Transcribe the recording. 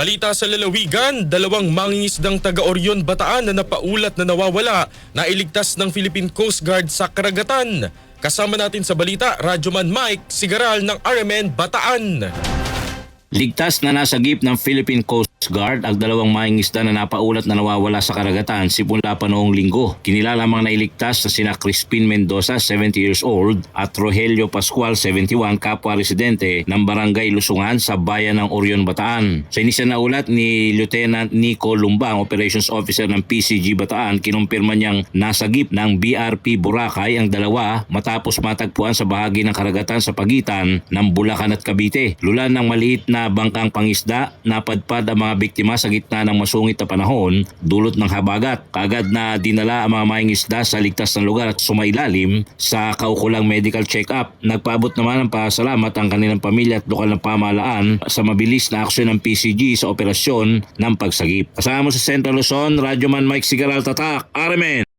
Balita sa lalawigan, dalawang mangingisdang taga-Orion Bataan na napaulat na nawawala na iligtas ng Philippine Coast Guard sa karagatan. Kasama natin sa balita, Radyoman Mike Sigaral ng RMN Bataan. Ligtas na nasagip ng Philippine Coast Guard ang dalawang mangingisda na napaulat na nawawala sa karagatan simula pa noong linggo. Kinilalamang nailigtas na sina Crispin Mendoza, 70 years old, at Rogelio Pascual, 71, kapwa residente ng Barangay Lusungan sa bayan ng Orion, Bataan. Sa inisya na ulat ni Lieutenant Nico Lumbang, Operations Officer ng PCG Bataan, kinumpirma niyang nasagip ng BRP Boracay ang dalawa matapos matagpuan sa bahagi ng karagatan sa pagitan ng Bulacan at Cavite. Lulan ng maliit na bangkang pangisda, napadpad ang mga biktima sa gitna ng masungit na panahon dulot ng habagat. Kagad na dinala ang mga maing isda sa ligtas na lugar at sumailalim sa kaukulang medical check-up. Nagpaabot naman ng pasalamat ang kanilang pamilya at lokal na pamahalaan sa mabilis na aksyon ng PCG sa operasyon ng pagsagip. Kasama sa Central Luzon, Radyoman Mike Sigaral Tatak, RMN!